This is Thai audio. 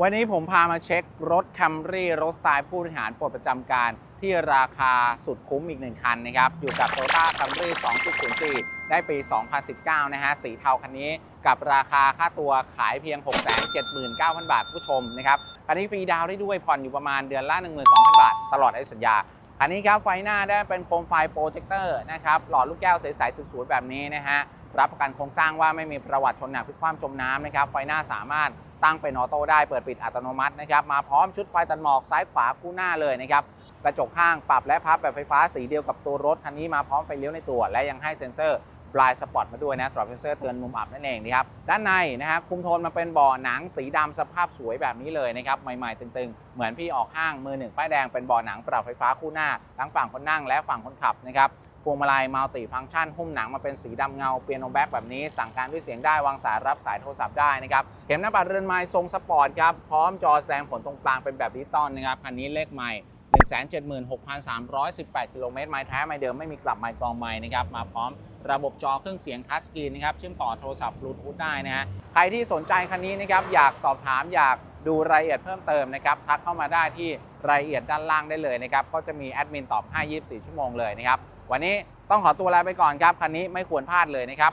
วันนี้ผมพามาเช็ครถ Camry รถสไตล์ผู้บริหารปลดประจำการที่ราคาสุดคุ้มอีกหนึ่งคันนะครับ อยู่กับ Toyota Camry 2.0ได้ปี 2019 นะฮะ สีเทาคันนี้กับราคาค่าตัวขายเพียง 679,000 บาทผู้ชมนะครับ คันนี้ฟรีดาวได้ด้วยผ่อนอยู่ประมาณเดือนละ12,000 บาท ตลอดอายุสัญญา คันนี้ครับไฟหน้าได้เป็นโคมไฟโปรเจคเตอร์นะครับหลอดลูกแก้วใสๆสวยๆแบบนี้นะฮะรับประกันโครงสร้างว่าไม่มีประวัติชนหนักพลิกคว่ำจมน้ำนะครับไฟหน้าสามารถตั้งเป็นออโต้ได้เปิดปิดอัตโนมัตินะครับมาพร้อมชุดไฟตัดหมอกซ้ายขวาคู่หน้าเลยนะครับกระจกข้างปรับและพับแบบไฟฟ้าสีเดียวกับตัวรถคันนี้มาพร้อมไฟเลี้ยวในตัว และยังให้เซ็นเซอร์ บลายสปอตมาด้วยนะสำหรับเซ็นเซอร์เตือนมุมอับนั่นเองนะครับด้านในนะฮะคุมโทนมาเป็นบ่อหนังสีดำสภาพสวยแบบนี้เลยนะครับใหม่ๆตึงๆ เหมือนพี่ออกห้างมือหนึ่งป้ายแดงเป็นบ่อหนังปรับไฟฟ้าคู่หน้าทั้งฝั่งคนนั่งและฝั่งคนขับนะครับพวงมาลัยมัลติฟังก์ชันหุ้มหนังมาเป็นสีดำเงาเปียโนแบ็กแบบนี้ สั่งการด้วยเสียงได้วางสายรับสายโทรศัพท์ได้นะครับเข็มหน้าปัดเรือนไม้ทรงสปอร์ตครับพร้อมจอแสดงผลตรงกลางเป็นแบบดิจิตอลนะครับคันนี้เลขใหม่ 176,318 กิโลเมตรไม้แท้ไม้เดิมไม่มีกลับไม้กรองไม้นะครับมาพร้อมระบบจอเครื่องเสียงทัชสกรีนนะครับเชื่อมต่อโทรศัพท์บลูทูธได้นะฮะใครที่สนใจคันนี้นะครับอยากสอบถามอยากดูรายละเอียดเพิ่มเติมนะครับทักเข้ามาได้ที่รายละเอียดด้านล่างได้เลยนะครับก็จะมีแอดมินตอบให้24 ชั่วโมงเลยนะครับวันนี้ต้องขอตัวลาไปก่อนครับคันนี้ไม่ควรพลาดเลยนะครับ